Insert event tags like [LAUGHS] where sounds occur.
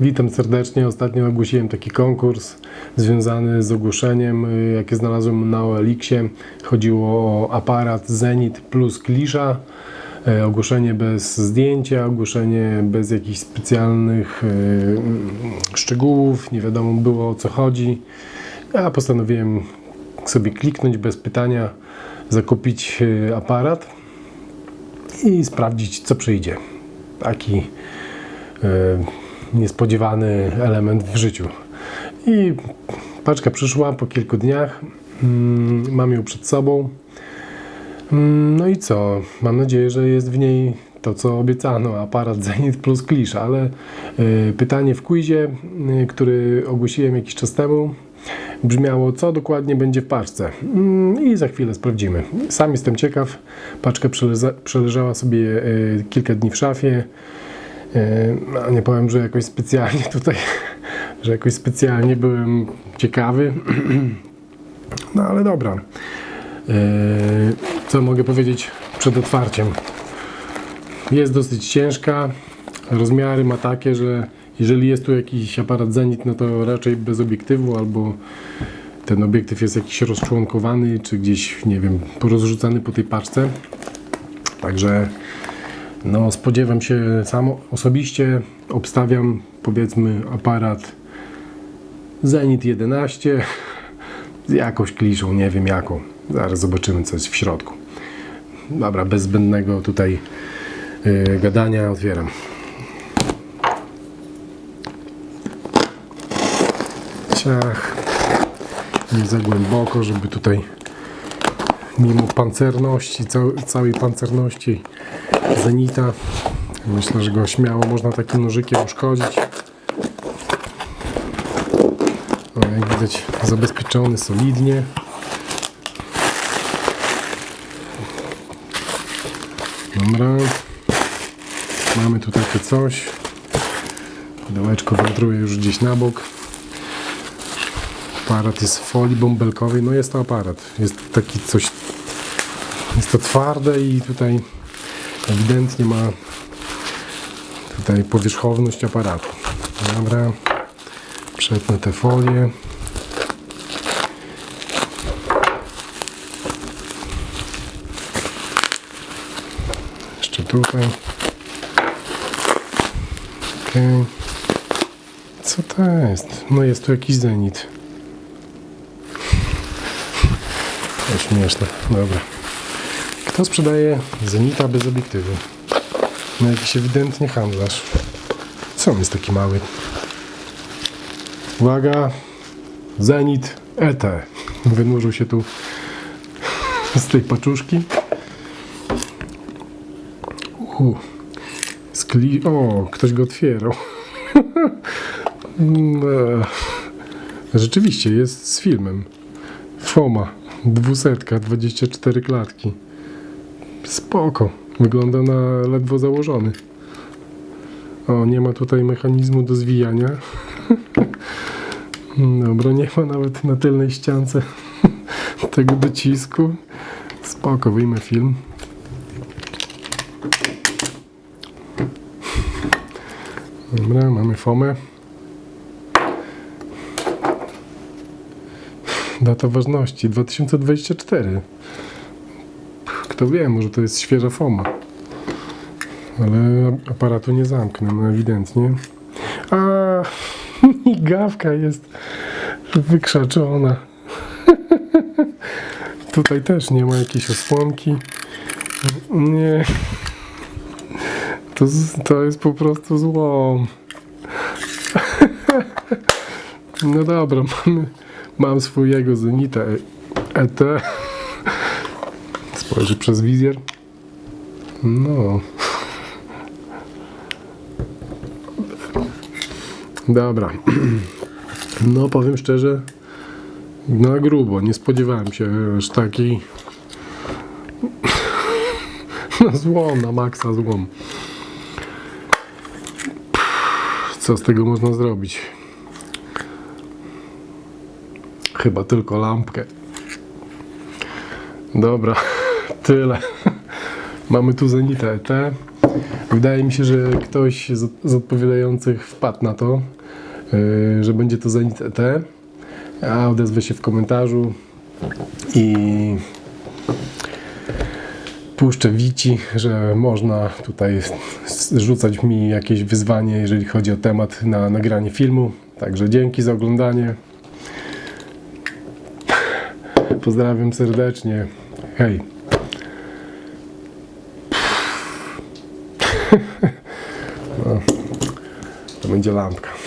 Witam serdecznie. Ostatnio ogłosiłem taki konkurs związany z ogłoszeniem, y, jakie znalazłem na OLX-ie. Chodziło o aparat Zenit plus klisza. E, Ogłoszenie bez zdjęcia, ogłoszenie bez jakichś specjalnych y, mm, szczegółów, nie wiadomo było o co chodzi. Ja postanowiłem sobie kliknąć bez pytania, zakupić y, aparat i sprawdzić co przyjdzie. Taki niespodziewany element w życiu. I paczka przyszła po kilku dniach. Mm, Mam ją przed sobą. Mm, No i co? Mam nadzieję, że jest w niej to, co obiecano, aparat Zenit plus klisz, ale y, pytanie w quizie, y, który ogłosiłem jakiś czas temu, brzmiało, co dokładnie będzie w paczce. Mm, I za chwilę sprawdzimy. Sam jestem ciekaw. Paczka przeleżała sobie y, kilka dni w szafie. No, nie powiem, że jakoś specjalnie tutaj, [LAUGHS] że jakoś specjalnie byłem ciekawy. [CLEARS THROAT] No ale dobra. Yy, Co mogę powiedzieć przed otwarciem? Jest dosyć ciężka. Rozmiary ma takie, że jeżeli jest tu jakiś aparat Zenit, no to raczej bez obiektywu albo ten obiektyw jest jakiś rozczłonkowany, czy gdzieś, nie wiem, porozrzucany po tej paczce. Także no, spodziewam się sam osobiście, obstawiam powiedzmy aparat Zenit 11 z jakąś kliszą, nie wiem jaką. Zaraz zobaczymy co jest w środku. Dobra, bez zbędnego tutaj yy, gadania otwieram. Ciach. Nie za głęboko, żeby tutaj mimo pancerności, cał, całej pancerności Zenita myślę, że go śmiało można takim nożykiem uszkodzić. O, jak widać zabezpieczony solidnie. Dobra. Mamy tu takie coś. Pudełeczko wędruje już gdzieś na bok. Aparat jest w folii bąbelkowej. No jest to aparat. Jest taki coś... To twarde i tutaj ewidentnie ma tutaj powierzchowność aparatu. Dobra. Przetnę te folie. Jeszcze tutaj. Okej. Co to jest? No jest tu jakiś zenit. To śmieszne. Dobra. Kto sprzedaje zenita bez obiektywu? No jakiś ewidentnie handlarz. Co on jest taki mały? Uwaga, Zenit ET wynurzył się tu z tej paczuszki. U, skli... O, ktoś go otwierał. No, [LAUGHS] Rzeczywiście, jest z filmem. Foma, dwusetka, 24 klatki. Spoko, wygląda na ledwo założony. O, nie ma tutaj mechanizmu do zwijania. [LAUGHS] Dobra, nie ma nawet na tylnej ściance [LAUGHS] tego docisku. Spoko, wyjmę film. Dobra, mamy fomę. Data ważności 2024. Kto wie, może to jest świeża foma. Ale aparatu nie zamknę, no ewidentnie. A [LAUGHS] migawka jest wykrzaczona. [LAUGHS] Tutaj też nie ma jakiejś osłonki. Nie. To, to jest po prostu złom. [LAUGHS] No dobra, mamy, mam swojego Zenita ET. Spojrzę przez wizjer. No. Dobra. No powiem szczerze, na grubo. Nie spodziewałem się aż takiej. [LAUGHS] No złom, na maksa złom. Co z tego można zrobić? Chyba tylko lampkę. Dobra, tyle. Mamy tu Zenita ET. Wydaje mi się, że ktoś z, odpowiadających wpadł na to, yy, że będzie to Zenit ET, a odezwę się w komentarzu i puszczę wici, że można tutaj rzucać mi jakieś wyzwanie, jeżeli chodzi o temat na nagranie filmu. Także dzięki za oglądanie. Pozdrawiam serdecznie. Hej. [LAUGHS] No, to będzie lampka.